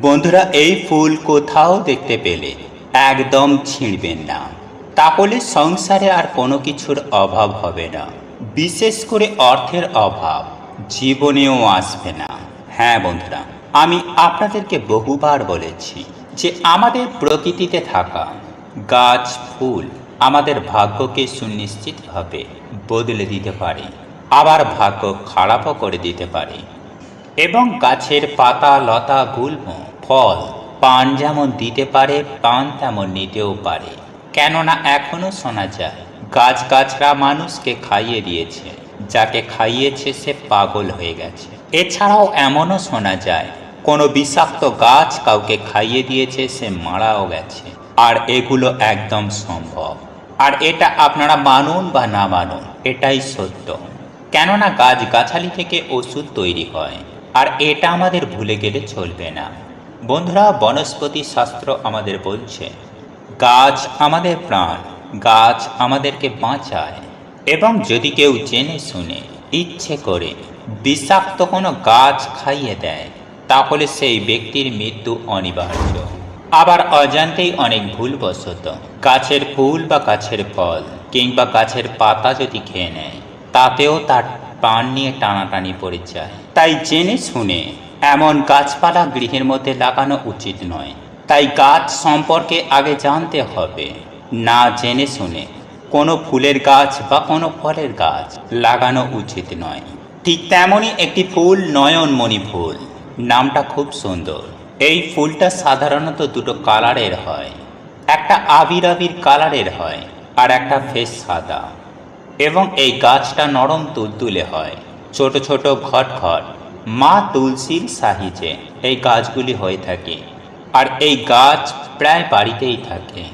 বন্ধুরা, এই ফুল কোথাও দেখতে পেলে একদম ছিঁড়বেন না। তাহলে সংসারে আর কোনো কিছুর অভাব হবে না। বিশেষ করে অর্থের অভাব জীবনেও আসবে না। হ্যাঁ বন্ধুরা, আমি আপনাদেরকে বহুবার বলেছি যে আমাদের প্রকৃতিতে থাকা গাছ, ফুল আমাদের ভাগ্যকে সুনিশ্চিতভাবে বদলে দিতে পারে, আবার ভাগ্য খারাপও করে দিতে পারে। এবং গাছের পাতা, লতা, গুল্ম ফল। পান যেমন দিতে পারে, পান তেমন নিতেও পারে। কেননা এখনও শোনা যায় গাছ গাছরা মানুষকে খাইয়ে দিয়েছে। যাকে খাইয়েছে সে পাগল হয়ে গেছে। এছাড়াও এমনও শোনা যায়, কোনো বিষাক্ত গাছ কাউকে খাইয়ে দিয়েছে, সে মারাও গেছে। আর এগুলো একদম সম্ভব। আর এটা আপনারা মানুন বা না মানুন, এটাই সত্য। কেননা গাছ গাছালি থেকে ওষুধ তৈরি হয়। আর এটা আমাদের ভুলে গেলে চলবে না। বন্ধুরা, বনস্পতি শাস্ত্র আমাদের বলছে, গাছ আমাদের প্রাণ, গাছ আমাদেরকে বাঁচায়। এবং যদি কেউ জেনে শুনে, ইচ্ছে করে বিষাক্ত কোনো গাছ খাইয়ে দেয়, তাহলে সেই ব্যক্তির মৃত্যু অনিবার্য। আবার অজান্তেই অনেক ভুলবশত, গাছের ফুল বা গাছের ফল কিংবা গাছের পাতা যদি খেয়ে নেয়, তাতেও তার প্রাণ নিয়ে টানাটানি পড়ে যায়। তাই জেনে শুনে এমন গাছপালা গৃহের মধ্যে লাগানো উচিত নয়। তাই গাছ সম্পর্কে আগে জানতে হবে, না জেনে শুনে। কোনো ফুলের গাছ বা কোনো ফলের গাছ লাগানো উচিত নয়। ঠিক তেমনই একটি ফুল নয়নমণি ফুল, নামটা খুব সুন্দর। এই ফুলটা সাধারণত দুটো কালারের হয়, একটা আবির আবির কালারের হয় আর একটা ফেস সাদা। এবং এই গাছটা নরম তুলতুলে হয়, ছোট ছোট ঘট ঘট। মা তুলসীর সাহিজে এই গাছগুলি হয়ে থাকে। আর এই গাছ প্রায় বাড়িতেই থাকে।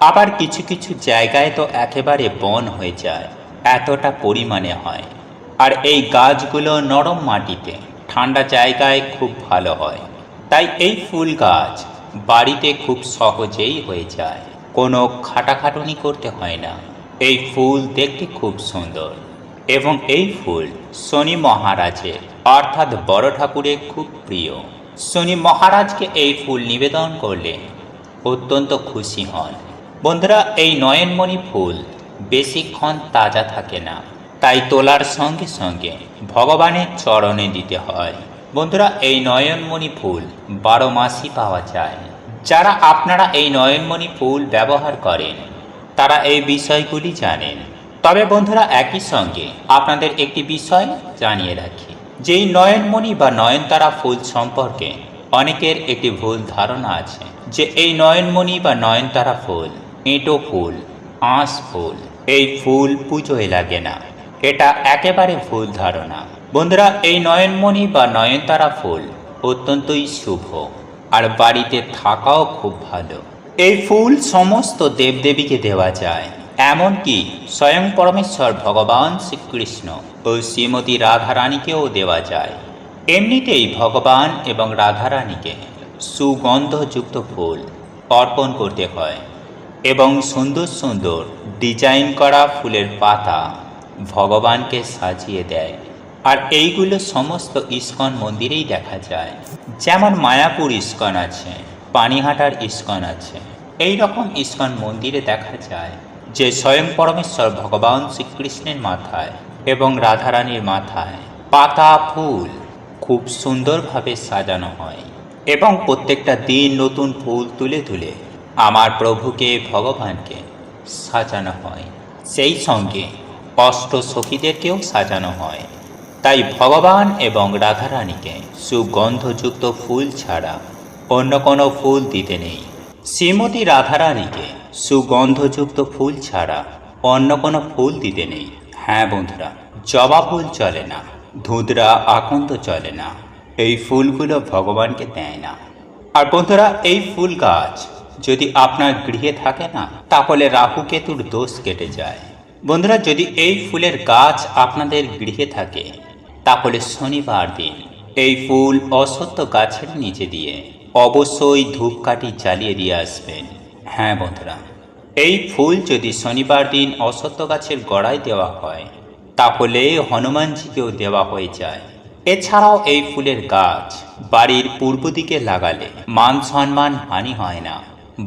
আবার কিছু কিছু জায়গায় তো একেবারে বন হয়ে যায়, এতটা পরিমাণে হয়। আর এই গাছগুলো নরম মাটিতে, ঠান্ডা জায়গায় খুব ভালো হয়। তাই এই ফুল গাছ বাড়িতে খুব সহজেই হয়ে যায়। কোনো খাটাখাটুনি করতে হয় না। এই ফুল দেখতে খুব সুন্দর। এবং এই ফুল শনি মহারাজের অর্থাৎ বড় ঠাকুরের খুব প্রিয়। শনি মহারাজকে এই ফুল নিবেদন করলে অত্যন্ত খুশি হন। বন্ধুরা, এই নয়নমণি ফুল বেশিক্ষণ তাজা থাকে না। তাই তোলার সঙ্গে সঙ্গে ভগবানের চরণে দিতে হয়। বন্ধুরা, এই নয়নমণি ফুল বারো মাসই পাওয়া যায়। যারা আপনারা এই নয়নমণি ফুল ব্যবহার করেন, তারা এই বিষয়গুলি জানেন। তবে বন্ধুরা, একই সঙ্গে আপনাদের একটি বিষয় জানিয়ে রাখি। যে এই নয়নমণি বা নয়নতারা ফুল সম্পর্কে অনেকের একটি ভুল ধারণা আছে, যে এই নয়নমণি বা নয়নতারা ফুল, এঁটো ফুল, আঁশ ফুল, এই ফুল পুজোয় লাগে না। এটা একেবারে ভুল ধারণা। বন্ধুরা, এই নয়নমণি বা নয়নতারা ফুল অত্যন্তই শুভ আর বাড়িতে থাকাও খুব ভালো। এই ফুল সমস্ত দেবদেবীকে দেওয়া যায়। এমনকি স্বয়ং পরমেশ্বর ভগবান শ্রীকৃষ্ণ ও শ্রীমতী রাধারানীকেও দেওয়া যায়। এমনিতেই ভগবান এবং রাধারানীকে সুগন্ধযুক্ত ফুল অর্পণ করতে হয় এবং সুন্দর সুন্দর ডিজাইন করা ফুলের পাতা ভগবানকে সাজিয়ে দেয়। আর এইগুলো সমস্ত ইস্কন মন্দিরেই দেখা যায়। যেমন মায়াপুর ইস্কন আছে, পানিহাটার ইস্কন আছে এই রকম ইস্কন মন্দিরে দেখা যায়। যে স্বয়ং পরমেশ্বর ভগবান শ্রীকৃষ্ণের মাথায় এবং রাধারানীর মাথায় পাতা ফুল খুব সুন্দরভাবে সাজানো হয় এবং প্রত্যেকটা দিন নতুন ফুল তুলে তুলে আমার প্রভুকে, ভগবানকে সাজানো হয়। সেই সঙ্গে অষ্ট সখীদেরকেও সাজানো হয়। তাই ভগবান এবং রাধারানীকে সুগন্ধযুক্ত ফুল ছাড়া অন্য কোনো ফুল দিতে নেই। শ্রীমতী রাধারানীকে সুগন্ধযুক্ত ফুল ছাড়া অন্য কোনো ফুল দিতে নেই। হ্যাঁ বন্ধুরা, জবা ফুল চলে না ধুঁদরা আকন্দ চলে না। এই ফুলগুলো ভগবানকে দেয় না। আর বন্ধুরা, এই ফুল গাছ যদি আপনার গৃহে থাকে না, তাহলে রাহু কেতুর দোষ কেটে যায়। বন্ধুরা, যদি এই ফুলের গাছ আপনাদের গৃহে থাকে, তাহলে শনিবার দিন এই ফুল অসত্য গাছের নিচে দিয়ে অবশ্যই ধূপকাঠি জ্বালিয়ে দিয়ে আসবেন। হ্যাঁ বন্ধুরা, এই ফুল যদি শনিবার দিন অসত্য গাছের গড়ায় দেওয়া হয়, তাহলে হনুমানজিকেও দেওয়া হয়ে যায়। এছাড়াও এই ফুলের গাছ বাড়ির পূর্ব দিকে লাগালে মান সম্মান হানি হয় না।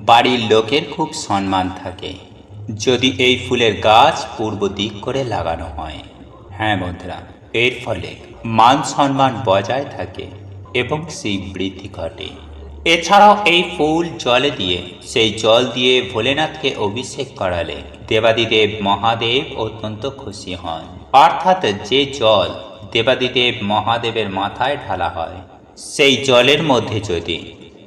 বাড়ির লোকের খুব সম্মান থাকে। যদি এই ফুলের গাছ পূর্ব দিক করে লাগানো হয়। হ্যাঁ বন্ধুরা, এর ফলে মান সম্মান বজায় থাকে এবং সেই বৃদ্ধি ঘটে। এছাড়াও এই ফুল জলে দিয়ে, সেই জল দিয়ে ভোলেনাথকে অভিষেক করালে দেবাদিদেব মহাদেব অত্যন্ত খুশি হন। অর্থাৎ যে জল দেবাদিদেব মহাদেবের মাথায় ঢালা হয়, সেই জলের মধ্যে যদি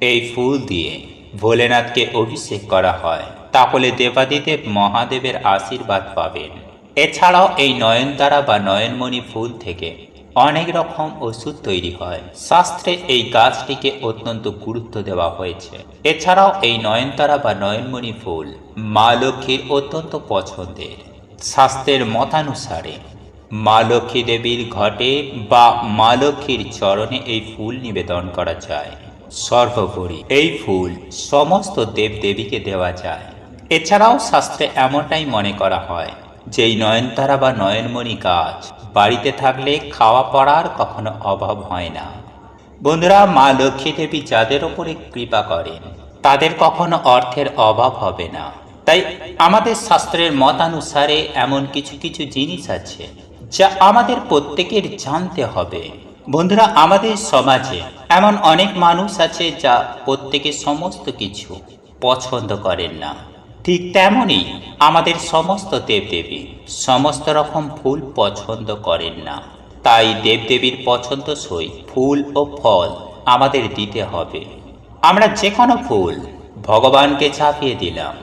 এই ফুল দিয়ে ভোলেনাথকে অভিষেক করা হয়, তাহলে দেবাদিদেব মহাদেবের আশীর্বাদ পাবেন। এছাড়াও এই নয়নতারা বা নয়নমণি ফুল থেকে অনেক রকম ওষুধ তৈরি হয়। শাস্ত্রে এই গাছটিকে অত্যন্ত গুরুত্ব দেওয়া হয়েছে। এছাড়াও এই নয়নতারা বা নয়নমণি ফুল মা লক্ষ্মীর অত্যন্ত পছন্দের। শাস্ত্রের মতানুসারে মা লক্ষ্মী দেবীর ঘটে বা মা লক্ষ্মীর চরণে এই ফুল নিবেদন করা যায়। সর্বোপরি এই ফুল সমস্ত দেবদেবীকে দেওয়া যায়। এছাড়াও শাস্ত্রে এমনটাই মনে করা হয় যে এই নয়নতারা বা নয়নমণি গাছ বাড়িতে থাকলে খাওয়া পড়ার কখনো অভাব হয় না। বন্ধুরা, মা লক্ষ্মী দেবী যাদের ওপরে কৃপা করেন, তাদের কখনো অর্থের অভাব হবে না। তাই আমাদের শাস্ত্রের মতানুসারে এমন কিছু কিছু জিনিস আছে, যা আমাদের প্রত্যেকের জানতে হবে। বন্ধুরা, আমাদের সমাজে এমন অনেক মানুষ আছে যা প্রত্যেকে সমস্ত কিছু পছন্দ করেন না। ঠিক তেমনই আমাদের সমস্ত দেবদেবী সমস্ত রকম ফুল পছন্দ করেন না। তাই দেবদেবীর পছন্দসই ফুল ও ফল আমাদের দিতে হবে। আমরা যে কোনো ফুল ভগবানকে চাপিয়ে দিলাম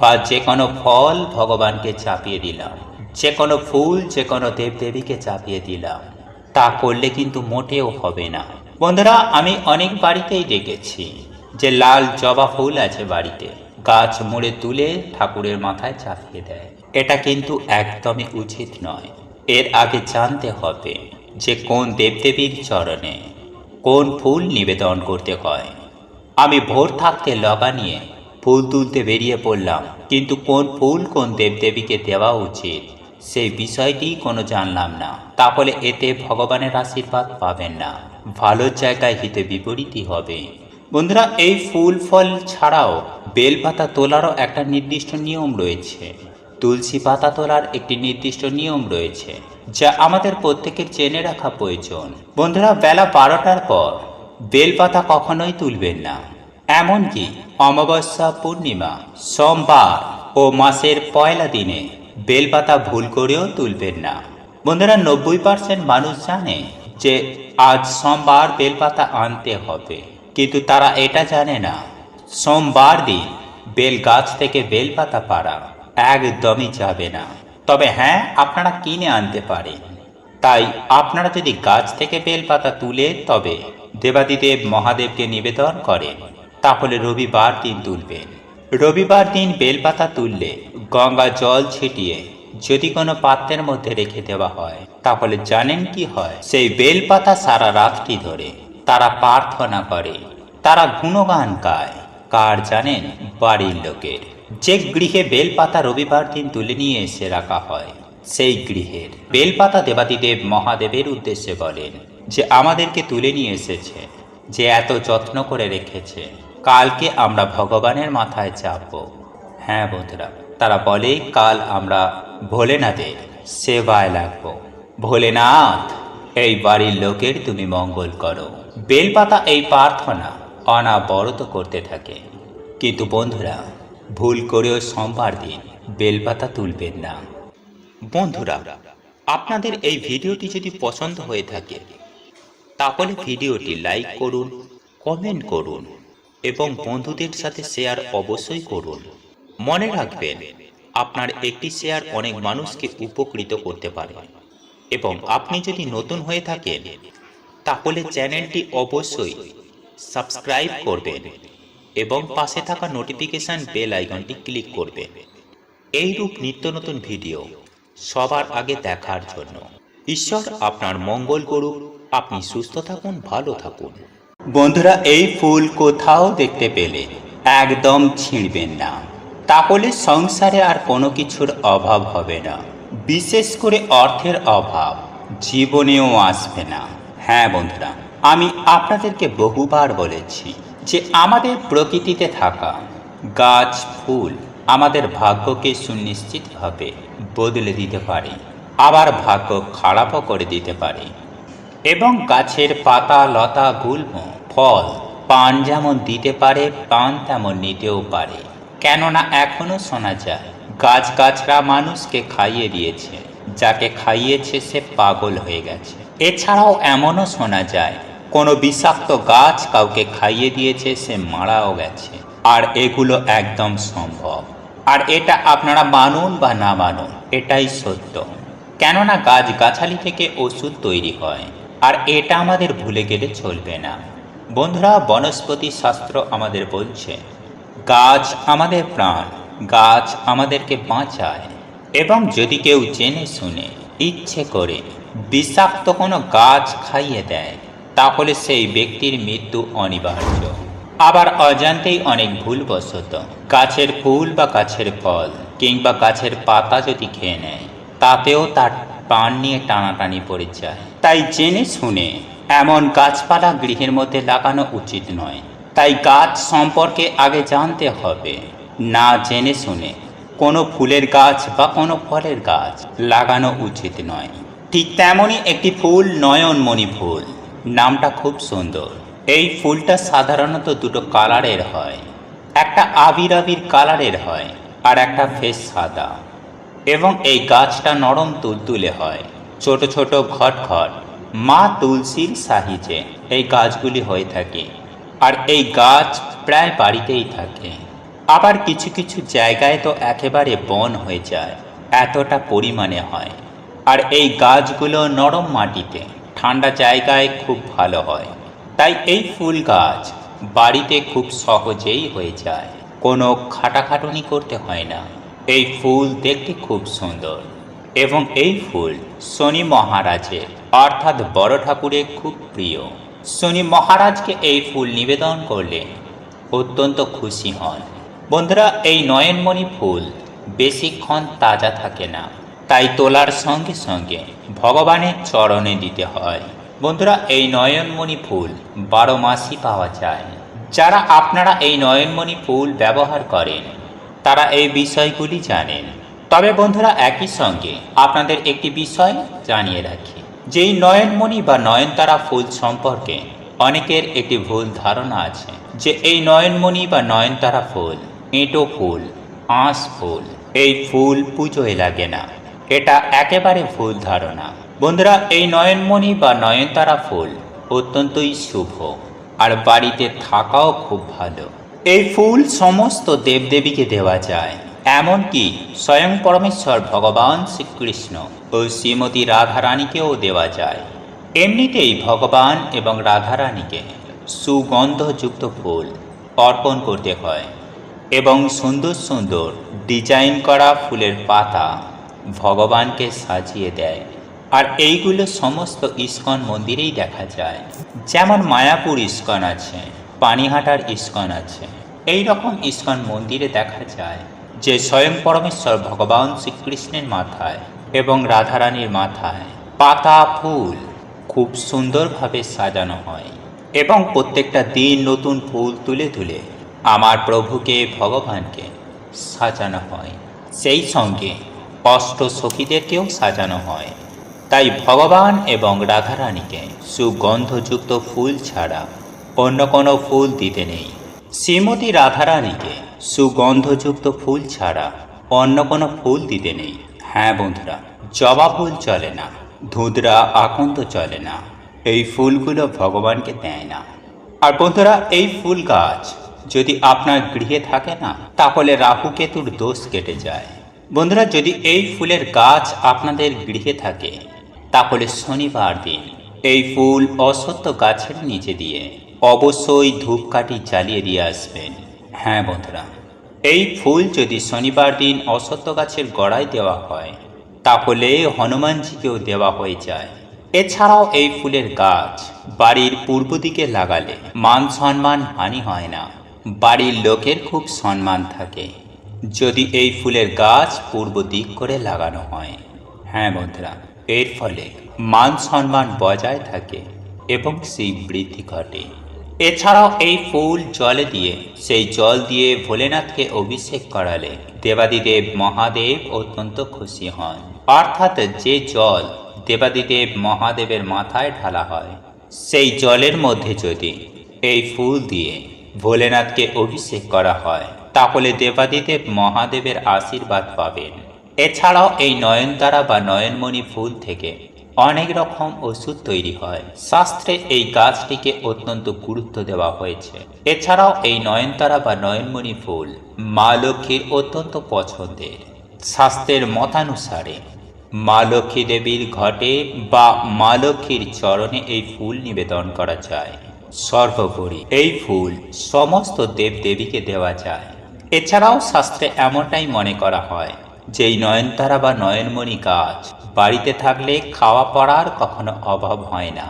বা যে কোনো ফল ভগবানকে চাপিয়ে দিলাম যে কোনো ফুল যে কোনো দেবদেবীকে চাপিয়ে দিলাম, তা করলে কিন্তু মোটেও হবে না। বন্ধুরা, আমি অনেক বাড়িতেই দেখেছি যে লাল জবা ফুল আছে বাড়িতে। গাছ মুড়ে তুলে ঠাকুরের মাথায় চাপিয়ে দেয়। এটা কিন্তু একদমই উচিত নয়। এর আগে জানতে হবে যে কোন দেবদেবীর চরণে কোন ফুল নিবেদন করতে হয়। আমি ভোর থাকতে লগা নিয়ে ফুল তুলতে বেরিয়ে পড়লাম, কিন্তু কোন ফুল কোন দেবদেবীকে দেওয়া উচিত সেই বিষয়টি কোনো জানলাম না। তাহলে এতে ভগবানের আশীর্বাদ পাবেন না। ভালো জায়গায় হিতে বিপরীতই হবে। বন্ধুরা, এই ফুল ফল ছাড়াও বেলপাতা তোলারও একটা নির্দিষ্ট নিয়ম রয়েছে। তুলসী পাতা তোলার একটি নির্দিষ্ট নিয়ম রয়েছে, যা আমাদের প্রত্যেকের জেনে রাখা প্রয়োজন। বন্ধুরা, বেলা বারোটার পর বেলপাতা কখনোই তুলবেন না। এমনকি অমাবস্যা পূর্ণিমা, সোমবার ও মাসের পয়লা দিনে বেলপাতা ভুল করেও তুলবেন না। বন্ধুরা, নব্বই পার্সেন্ট মানুষ জানে যে আজ সোমবার বেলপাতা আনতে হবে। কিন্তু তারা এটা জানে না। সোমবার দিন বেল গাছ থেকে বেলপাতা পাড়া একদমই যাবে না। তবে হ্যাঁ আপনারা কিনে আনতে পারেন। তাই আপনারা যদি গাছ থেকে বেলপাতা তুলে তবে দেবাদিদেব মহাদেবকে নিবেদন করেন। তাহলে রবিবার দিন তুলবেন। রবিবার দিন বেলপাতা তুললে গঙ্গা জল ছিটিয়ে যদি কোনো পাত্রের মধ্যে রেখে দেওয়া হয়, তাহলে জানেন কি হয়? সেই বেলপাতা সারা রাতটি ধরে তারা প্রার্থনা করে, তারা গুণগান গায়। কার জানেন, বাড়ির লোকের। যে গৃহে বেলপাতা রবিবার দিন তুলে নিয়ে এসে রাখা হয়, সেই গৃহের। বেলপাতা দেবাদিদেব মহাদেবের উদ্দেশ্যে বলেন যে, আমাদেরকে তুলে নিয়ে এসেছে, যে এত যত্ন করে রেখেছে। কালকে আমরা ভগবানের মাথায় চাপবো। হ্যাঁ বন্ধুরা, তারা বলে, কাল আমরা ভোলেনাথের সেবায় লাগবো। ভোলেনাথ, এই বাড়ির লোকের তুমি মঙ্গল করো। বেলপাতা এই প্রার্থনা অনাবরত করতে থাকে। কিন্তু বন্ধুরা, ভুল করেও সোমবার দিন বেলপাতা তুলবেন না। বন্ধুরা, আপনাদের এই ভিডিওটি যদি পছন্দ হয়ে থাকে, তাহলে ভিডিওটি লাইক করুন, কমেন্ট করুন এবং বন্ধুদের সাথে শেয়ার অবশ্যই করুন। মনে রাখবেন, আপনার একটি শেয়ার অনেক মানুষকে উপকৃত করতে পারে। এবং আপনি যদি নতুন হয়ে থাকেন তাহলে চ্যানেলটি অবশ্যই সাবস্ক্রাইব করবেন এবং পাশে থাকা নোটিফিকেশন বেল আইকনটি ক্লিক করবেন। এইরূপ নিত্য নতুন ভিডিও সবার আগে দেখার জন্য। ঈশ্বর আপনার মঙ্গল করুক, আপনি সুস্থ থাকুন, ভালো থাকুন। বন্ধুরা, এই ফুল কোথাও দেখতে পেলে একদম ছিঁড়বেন না। তাহলে সংসারে আর কোনো কিছুর অভাব হবে না। বিশেষ করে অর্থের অভাব, জীবনেও আসবে না। হ্যাঁ বন্ধুরা, আমি আপনাদেরকে বহুবার বলেছি যে আমাদের প্রকৃতিতে থাকা গাছ, ফুল আমাদের ভাগ্যকে সুনিশ্চিতভাবে বদলে দিতে পারে, আবার ভাগ্য খারাপও করে দিতে পারে। এবং গাছের পাতা, লতা, গুল্ম, ফল, পান যেমন দিতে পারে, পান তেমন নিতেও পারে। কেননা এখনও শোনা যায় গাছ গাছরা মানুষকে খাইয়ে দিয়েছে, যাকে খাইয়েছে সে পাগল হয়ে গেছে। এছাড়াও এমনও শোনা যায়, কোনো বিষাক্ত গাছ কাউকে খাইয়ে দিয়েছে, সে মারাও গেছে। আর এগুলো একদম সম্ভব। আর এটা আপনারা মানুন বা না মানুন, এটাই সত্য। কেননা গাছ গাছালি থেকে ওষুধ তৈরি হয়, আর এটা আমাদের ভুলে গেলে চলবে না। বন্ধুরা, বনস্পতি শাস্ত্র আমাদের বলছে, গাছ আমাদের প্রাণ, গাছ আমাদেরকে বাঁচায় এবং যদি কেউ জেনে শুনে, ইচ্ছে করে বিষাক্ত কোনো গাছ খাইয়ে দেয়, তাহলে সেই ব্যক্তির মৃত্যু অনিবার্য। আবার অজান্তেই অনেক ভুলবশত, গাছের ফুল বা গাছের ফল কিংবা গাছের পাতা যদি খেয়ে নেয়, তাতেও তার প্রাণ নিয়ে টানাটানি পড়ে যায়। তাই জেনে শুনে এমন গাছপালা গৃহের মধ্যে লাগানো উচিত নয়। তাই গাছ সম্পর্কে আগে জানতে হবে। না জেনে শুনে কোনো ফুলের গাছ বা কোনো ফলের গাছ লাগানো উচিত নয়। ঠিক তেমনই একটি ফুল নয়নমণি ফুল। নামটা খুব সুন্দর। এই ফুলটা সাধারণত দুটো কালারের হয়। একটা আবির আবির কালারের হয় আর একটা ফেস সাদা। এবং এই গাছটা নরম তুলতুলে হয়, ছোট ছোট ঘট ঘট। মা তুলসীর সাহিজে এই গাছগুলি হয়ে থাকে আর এই গাছ প্রায় বাড়িতেই থাকে। আবার কিছু কিছু জায়গায় তো একেবারে বন হয়ে যায়, এতটা পরিমাণে হয়। আর এই গাছগুলো নরম মাটিতে, ঠান্ডা জায়গায় খুব ভালো হয়। তাই এই ফুল গাছ বাড়িতে খুব সহজেই হয়ে যায়। কোনো খাটাখাটুনি করতে হয় না। এই ফুল দেখতে খুব সুন্দর। এবং এই ফুল শনি মহারাজের, অর্থাৎ বড় ঠাকুরের খুব প্রিয়। শনি মহারাজকে এই ফুল নিবেদন করলে অত্যন্ত খুশি হন। বন্ধুরা, এই নয়নমণি ফুল বেশিক্ষণ তাজা থাকে না। তাই তোলার সঙ্গে সঙ্গে ভগবানের চরণে দিতে হয়। বন্ধুরা, এই নয়নমণি ফুল বারো মাসই পাওয়া যায়। যারা আপনারা এই নয়নমণি ফুল ব্যবহার করেন, তারা এই বিষয়গুলি জানেন। তবে বন্ধুরা, একই সঙ্গে আপনাদের একটি বিষয় জানিয়ে রাখি। যেই নয়নমণি বা নয়নতারা ফুল সম্পর্কে অনেকের একটি ভুল ধারণা আছে, যে এই নয়নমণি বা নয়নতারা ফুল, এঁটো ফুল, আঁশ ফুল, এই ফুল পুজোয় লাগে না। এটা একেবারে ভুল ধারণা। বন্ধুরা, এই নয়নমণি বা নয়নতারা ফুল অত্যন্তই শুভ আর বাড়িতে থাকাও খুব ভালো। এই ফুল সমস্ত দেবদেবীকে দেওয়া যায়। এমনকি স্বয়ং পরমেশ্বর ভগবান শ্রীকৃষ্ণ ও শ্রীমতী রাধারানীকেও দেওয়া যায়। এমনিতেই ভগবান এবং রাধারানীকে সুগন্ধযুক্ত ফুল অর্পণ করতে হয় এবং সুন্দর সুন্দর ডিজাইন করা ফুলের পাতা ভগবানকে সাজিয়ে দেয়। আর এইগুলো সমস্ত ইস্কন মন্দিরেই দেখা যায়। যেমন মায়াপুর ইস্কন আছে, পানিহাটার ইস্কন আছে। এই রকম ইস্কন মন্দিরে দেখা যায় যে স্বয়ং পরমেশ্বর ভগবান শ্রীকৃষ্ণের মাথায় এবং রাধারানীর মাথায় পাতা ফুল খুব সুন্দরভাবে সাজানো হয় এবং প্রত্যেকটা দিন নতুন ফুল তুলে তুলে আমার প্রভুকে, ভগবানকে সাজানো হয়। সেই সঙ্গে অষ্ট সখীদেরকেও সাজানো হয়। তাই ভগবান এবং রাধারানীকে সুগন্ধযুক্ত ফুল ছাড়া অন্য কোনো ফুল দিতে নেই। শ্রীমতী রাধারানীকে সুগন্ধযুক্ত ফুল ছাড়া অন্য কোনো ফুল দিতে নেই। হ্যাঁ বন্ধুরা, জবা ফুল চলে না ধুদরা আকন্দ চলে না, এই ফুলগুলো ভগবানকে দেয় না। আর বন্ধুরা, এই ফুল গাছ যদি আপনার গৃহে থাকে না, তাহলে রাহু কেতুর দোষ কেটে যায়। বন্ধুরা, যদি এই ফুলের গাছ আপনাদের গৃহে থাকে, তাহলে শনিবার দিন এই ফুল অসত্য গাছের নিচে দিয়ে অবশ্যই ধূপকাঠি জ্বালিয়ে দিয়ে আসবেন। হ্যাঁ বন্ধুরা, এই ফুল যদি শনিবার দিন অসত্য গাছের গড়ায় দেওয়া হয়, তাহলে হনুমানজিকেও দেওয়া হয়ে যায়। এছাড়াও এই ফুলের গাছ বাড়ির পূর্ব দিকে লাগালে মান সম্মান হানি হয় না। বাড়ির লোকের খুব সম্মান থাকে। যদি এই ফুলের গাছ পূর্ব দিক করে লাগানো হয়। হ্যাঁ বন্ধুরা, এর ফলে মান সম্মান বজায় থাকে এবং সেই বৃদ্ধি ঘটে। এছাড়াও এই ফুল জলে দিয়ে, সেই জল দিয়ে ভোলেনাথকে অভিষেক করালে দেবাদিদেব মহাদেব অত্যন্ত খুশি হন। অর্থাৎ যে জল দেবাদিদেব মহাদেবের মাথায় ঢালা হয়, সেই জলের মধ্যে যদি এই ফুল দিয়ে ভোলেনাথকে অভিষেক করা হয় তাহলে দেবাদিদেব মহাদেবের আশীর্বাদ পাবেন। এছাড়াও এই নয়নতারা বা নয়নমণি ফুল থেকে অনেক রকম ওষুধ তৈরি হয়। শাস্ত্রে এই গাছটিকে অত্যন্ত গুরুত্ব দেওয়া হয়েছে। এছাড়াও এই নয়নতারা বা নয়নমণি ফুল মা লক্ষ্মীর অত্যন্ত পছন্দের। শাস্ত্রের মতানুসারে মা লক্ষ্মী দেবীর ঘটে বা মা লক্ষ্মীর চরণে এই ফুল নিবেদন করা যায়। সর্বোপরি এই ফুল সমস্ত দেব দেবীকে দেওয়া যায়। এছাড়াও শাস্ত্রে এমনটাই মনে করা হয় যে এই নয়নতারা বা নয়নমণি গাছ বাড়িতে থাকলে খাওয়া পড়ার কখনো অভাব হয় না।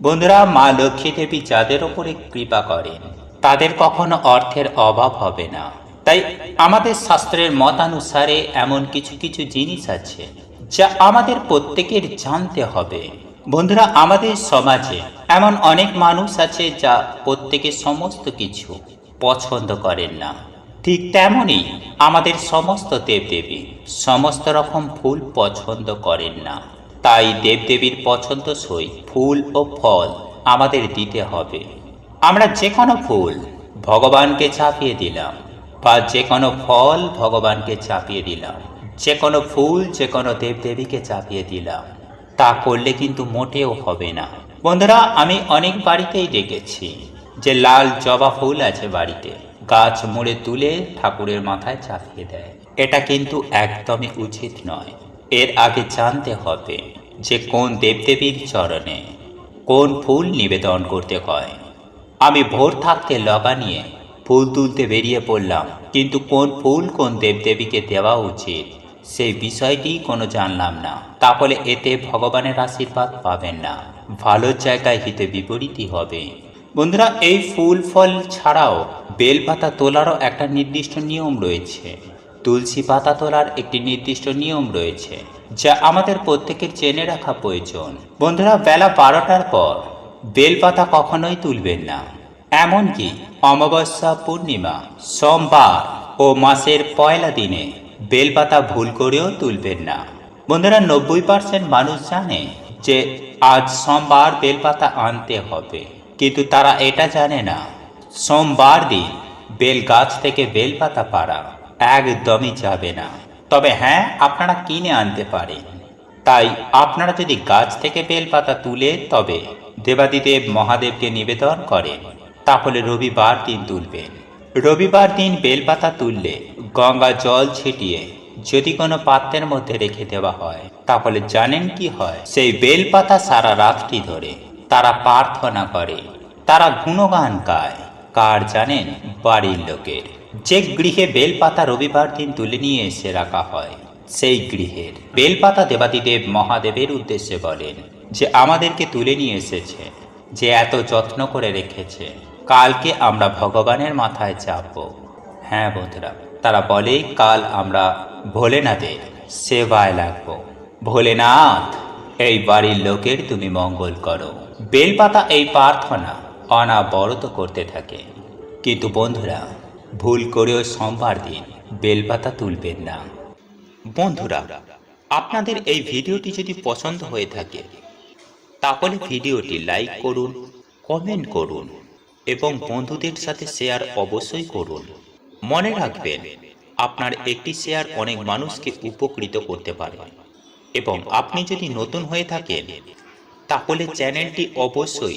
বন্ধুরা, মা লক্ষ্মী দেবী যাদের ওপরে কৃপা করেন, তাদের কখনো অর্থের অভাব হবে না। তাই আমাদের শাস্ত্রের মতানুসারে এমন কিছু কিছু জিনিস আছে, যা আমাদের প্রত্যেকের জানতে হবে। বন্ধুরা, আমাদের সমাজে এমন অনেক মানুষ আছে যা প্রত্যেকে সমস্ত কিছু পছন্দ করেন না। ঠিক তেমনই আমাদের সমস্ত দেবদেবী সমস্ত রকম ফুল পছন্দ করেন না। তাই দেবদেবীর পছন্দসই ফুল ও ফল আমাদের দিতে হবে। আমরা যে কোনো ফুল ভগবানকে চাপিয়ে দিলাম বা যে কোনো ফল ভগবানকে চাপিয়ে দিলাম যে কোনো ফুল যে কোনো দেবদেবীকে চাপিয়ে দিলাম, তা করলে কিন্তু মোটেও হবে না। বন্ধুরা, আমি অনেক বাড়িতেই দেখেছি যে লাল জবা ফুল আছে বাড়িতে। গাছ মুড়ে তুলে ঠাকুরের মাথায় চাপিয়ে দেয়। এটা কিন্তু একদমই উচিত নয়। এর আগে জানতে হবে যে কোন দেবদেবীর চরণে কোন ফুল নিবেদন করতে হয়। আমি ভোর থাকতে লগা নিয়ে ফুল তুলতে বেরিয়ে পড়লাম, কিন্তু কোন ফুল কোন দেবদেবীকে দেওয়া উচিত সেই বিষয়টি কোনো জানলাম না। তাহলে এতে ভগবানের আশীর্বাদ পাবেন না। ভালো জায়গায় হিতে বিপরীতই হবে। বন্ধুরা, এই ফুল ফল ছাড়াও বেলপাতা তোলারও একটা নির্দিষ্ট নিয়ম রয়েছে। তুলসী পাতা তোলার একটি নির্দিষ্ট নিয়ম রয়েছে, যা আমাদের প্রত্যেকের জেনে রাখা প্রয়োজন। বন্ধুরা, বেলা বারোটার পর বেলপাতা কখনোই তুলবেন না। এমনকি অমাবস্যা, পূর্ণিমা, সোমবার ও মাসের পয়লা দিনে বেলপাতা ভুল করেও তুলবেন না। বন্ধুরা, নব্বই পার্সেন্ট মানুষ জানে যে আজ সোমবার বেলপাতা আনতে হবে, কিন্তু তারা এটা জানে না। সোমবার দিন বেল গাছ থেকে বেলপাতা পাড়া একদমই যাবে না। তবে হ্যাঁ আপনারা কিনে আনতে পারেন। তাই আপনারা যদি গাছ থেকে বেলপাতা তুলে তবে দেবাদিদেব মহাদেবকে নিবেদন করেন। তাহলে রবিবার দিন তুলবেন। রবিবার দিন বেলপাতা তুললে গঙ্গা জল ছিটিয়ে যদি কোনো পাত্রের মধ্যে রেখে দেওয়া হয়, তাহলে জানেন কি হয়? সেই বেলপাতা সারা রাতটি ধরে তারা প্রার্থনা করে, তারা গুণগান গায়। কার জানেন? বাড়ির লোকের। যে গৃহে বেলপাতা রবিবার দিন তুলে নিয়ে এসে রাখা হয়, সেই গৃহের। বেলপাতা দেবাদিদেব মহাদেবের উদ্দেশ্যে বলেন যে, আমাদেরকে তুলে নিয়ে এসেছে, যে এত যত্ন করে রেখেছে। কালকে আমরা ভগবানের মাথায় চাপবো। হ্যাঁ বন্ধুরা, তারা বলে, কাল আমরা ভোলেনাথের সেবায় লাগবো। ভোলেনাথ, এই বাড়ির লোকের তুমি মঙ্গল করো। বেলপাতা এই প্রার্থনা অনাবরত করতে থাকে। কিন্তু বন্ধুরা, ভুল করেও সোমবার দিন বেলপাতা তুলবেন না। বন্ধুরা, আপনাদের এই ভিডিওটি যদি পছন্দ হয়ে থাকে, তাহলে ভিডিওটি লাইক করুন, কমেন্ট করুন এবং বন্ধুদের সাথে শেয়ার অবশ্যই করুন। মনে রাখবেন, আপনার একটি শেয়ার অনেক মানুষকে উপকৃত করতে পারে। এবং আপনি যদি নতুন হয়ে থাকেন, তাহলে চ্যানেলটি অবশ্যই